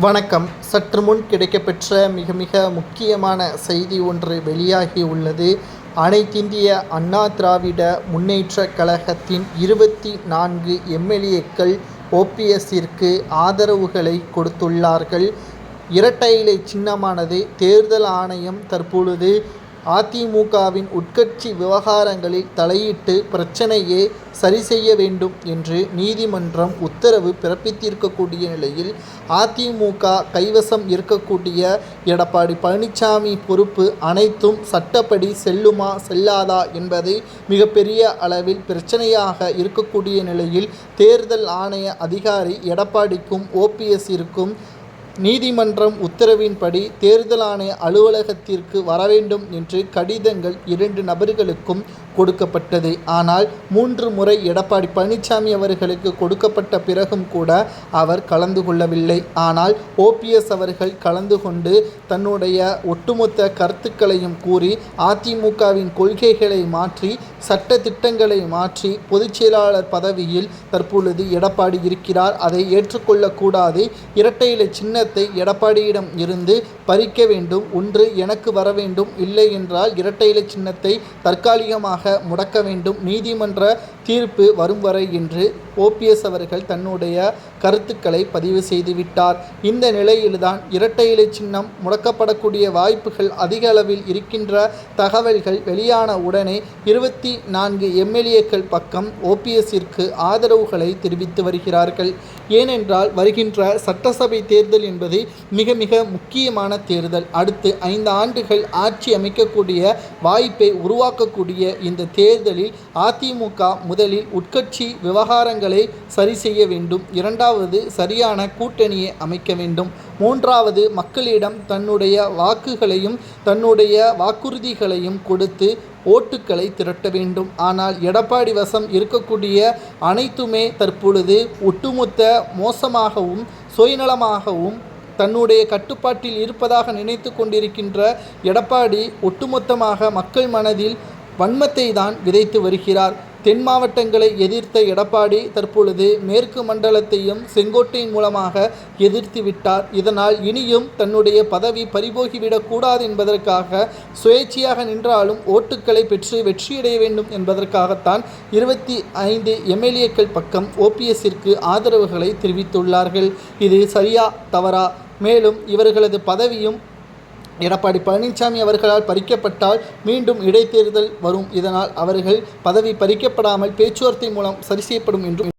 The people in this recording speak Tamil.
வணக்கம். சற்று முன் கிடைக்கப்பெற்ற மிக மிக முக்கியமான செய்தி ஒன்று வெளியாகி உள்ளது. அனைத்திந்திய அண்ணா திராவிட முன்னேற்ற கழகத்தின் இருபத்தி நான்கு எம்எல்ஏக்கள் ஓபிஎஸ்ஸிற்கு ஆதரவுகளை கொடுத்துள்ளார்கள். இரட்டை இலை சின்னமானது தேர்தல் ஆணையம் தற்பொழுது அதிமுகவின் உட்கட்சி விவகாரங்களில் தலையிட்டு பிரச்சனையை சரி செய்ய வேண்டும் என்று நீதிமன்றம் உத்தரவு பிறப்பித்திருக்கக்கூடிய நிலையில் அதிமுக கைவசம் இருக்கக்கூடிய எடப்பாடி பழனிசாமி பொறுப்பு அனைத்தும் சட்டப்படி செல்லுமா செல்லாதா என்பது மிகப்பெரிய அளவில் பிரச்சனையாக இருக்கக்கூடிய நிலையில் தேர்தல் ஆணைய அதிகாரி எடப்பாடிக்கும் ஓபிஎஸ்ஸிற்கும் நீதிமன்றம் உத்தரவின்படி தேர்தல் ஆணைய அலுவலகத்திற்கு வரவேண்டும் என்று கடிதங்கள் இரண்டு நபர்களுக்கும் கொடுக்கப்பட்டது. ஆனால் மூன்று முறை எடப்பாடி பழனிசாமி அவர்களுக்கு கொடுக்கப்பட்ட பிறகும் கூட அவர் கலந்து கொள்ளவில்லை. ஆனால் ஓபிஎஸ் அவர்கள் கலந்து கொண்டு தன்னுடைய ஒட்டுமொத்த கருத்துக்களையும் கூறி அதிமுகவின் கொள்கைகளை மாற்றி சட்ட திட்டங்களை மாற்றி பொதுச்செயலாளர் பதவியில் தற்பொழுது எடப்பாடி இருக்கிறார். அதை ஏற்றுக்கொள்ளக்கூடாது. இரட்டை இலை சின்னத்தை எடப்பாடியிடம் இருந்து பறிக்க வேண்டும் ஒன்று எனக்கு வர வேண்டும் இல்லை என்றால் இரட்டை இலை சின்னத்தை தற்காலிகமாக முடக்க வேண்டும் நீதிமன்ற தீர்ப்பு வரும் வரை என்று ஓபிஎஸ் அவர்கள் தன்னுடைய கருத்துக்களை பதிவு செய்துவிட்டார் இந்த நிலையில்தான் இரட்டை இலை சின்னம் முடக்கப்படக்கூடிய வாய்ப்புகள் அதிக அளவில் இருக்கின்ற தகவல்கள் வெளியான உடனே இருபத்தி நான்கு எம்எல்ஏக்கள் பக்கம் ஓபிஎஸ்ஸிற்கு ஆதரவுகளை தெரிவித்து வருகிறார்கள். ஏனென்றால் வருகின்ற சட்டசபை தேர்தலின் என்பது மிக மிக முக்கியமான தேர்தல். அடுத்து ஐந்து ஆண்டுகள் ஆட்சி அமைக்கக்கூடிய வாய்ப்பை உருவாக்கக்கூடிய இந்த தேர்தலில் அதிமுக முதலில் உட்கட்சி விவகாரங்களை சரி செய்ய வேண்டும். இரண்டாவது சரியான கூட்டணியை அமைக்க வேண்டும். மூன்றாவது மக்களிடம் தன்னுடைய வாக்குகளையும் தன்னுடைய வாக்குறுதிகளையும் கொடுத்து ஓட்டுக்களை திரட்ட வேண்டும். ஆனால் எடப்பாடி வசம் இருக்கக்கூடிய அனைத்துமே தற்பொழுது ஒட்டுமொத்த மோசமாகவும் சுயநலமாகவும் தன்னுடைய கட்டுப்பாட்டில் இருப்பதாக நினைத்து கொண்டிருக்கின்ற எடப்பாடி ஒட்டுமொத்தமாக மக்கள் மனதில் வன்மத்தை தான் விதைத்து வருகிறார். தென் மாவட்டங்களை எதிர்த்த எடப்பாடி தற்பொழுது மேற்கு மண்டலத்தையும் செங்கோட்டையின் மூலமாக எதிர்த்து விட்டார். இதனால் இனியும் தன்னுடைய பதவி பறிபோகிவிடக்கூடாது என்பதற்காக சுயேட்சையாக நின்றாலும் ஓட்டுக்களை பெற்று வெற்றியடைய வேண்டும் என்பதற்காகத்தான் இருபத்தி ஐந்து எம்எல்ஏக்கள் பக்கம் ஓபிஎஸ்ஸிற்கு ஆதரவுகளை தெரிவித்துள்ளார்கள். இது சரியா தவறா? மேலும் இவர்களது பதவியும் எடப்பாடி பழனிசாமி அவர்களால் பறிக்கப்பட்டால் மீண்டும் இடைத்தேர்தல் வரும். இதனால் அவர்கள் பதவி பறிக்கப்படாமல் பேச்சுவார்த்தை மூலம் சரி செய்யப்படும் என்றும்